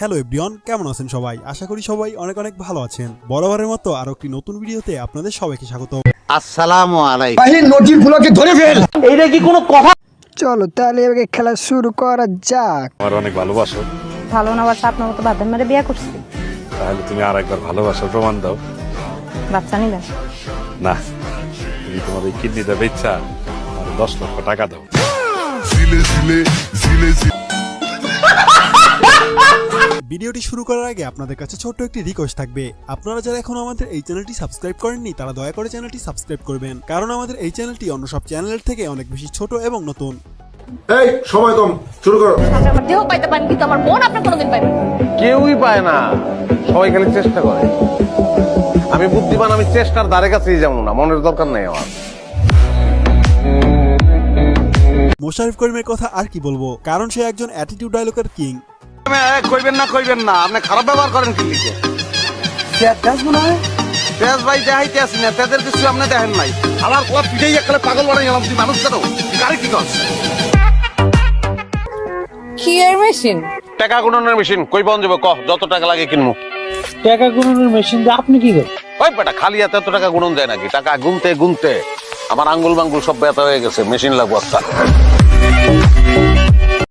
Hello everyone কেমন আছেন সবাই? আশা করি সবাই অনেক অনেক ভালো আছেন। বরাবরের মতো আরও একটি নতুন ভিডিওতে আপনাদের সবাইকে স্বাগত। আসসালামু আলাইকুম। বাহির নজিরগুলোকে ধরে ফেল। চলো তাহলে এবারে খেলা শুরু করা যাক। আমার অনেক ভালোবাসো। ভালো না বাসা আপনার মতো বাধ্যের মেরে বিয়ে করছি। তাহলে তুমি আর একবার ভালোবাসার প্রমাণ দাও। বাচ্চা নিবেন না তুমি তোমার এই কিডনিটা বেচা আর দশ লক্ষ টাকা দাও। ভিডিওটি শুরু করার আগে আপনাদের কাছে ছোট্ট একটি রিকোয়েস্ট থাকবে। আপনারা যারা এখন আমাদের এই চ্যানেলটি সাবস্ক্রাইব করেননি তারা দয়া করে চ্যানেলটি সাবস্ক্রাইব করবেন। কারণ আমাদের এই চ্যানেলটি অন্য সব চ্যানেলের থেকে অনেক বেশি ছোট এবং নতুন। এই সময় কম শুরু করো। আমার দেহ পাইতে পারেন কিন্তু আমার মন আপনি কোনোদিন পাইবেন না। কেউই পায় না। সবাই খালি চেষ্টা করে। আমি বুদ্ধিমান আমি চেষ্টার দ্বারে কাছেই যাব না। মনের দরকার নেই আমার। মোশারিফ করিমের কথা আর কি বলব? কারণ সে একজন অ্যাটিটিউড ডায়লগের কিং কইবেন না কইবেন না। আপনি খারাপ ব্যবহার করেন কি লিখে? তেজ ভাই দেখাইতে আসি না তেজের কিছু আপনি দেখেন নাই। আমার কোলা পিঠেই একালে পাগল গেলাম তুই মানুষ কেন কি কর কি এর মেশিন টাকা গুণনের মেশিন কই বন যাব? কহ যত টাকা লাগে কিনবো টাকা গুণনের মেশিন দিয়ে আপনি কি করেন ওই বেটা খালি হাতে এত টাকা গুণন যায় নাকি? টাকা গুনতে গুনতে আমার আঙ্গুল বাঙ্গুল সব ব্যথা হয়ে গেছে মেশিন লাগবো একটা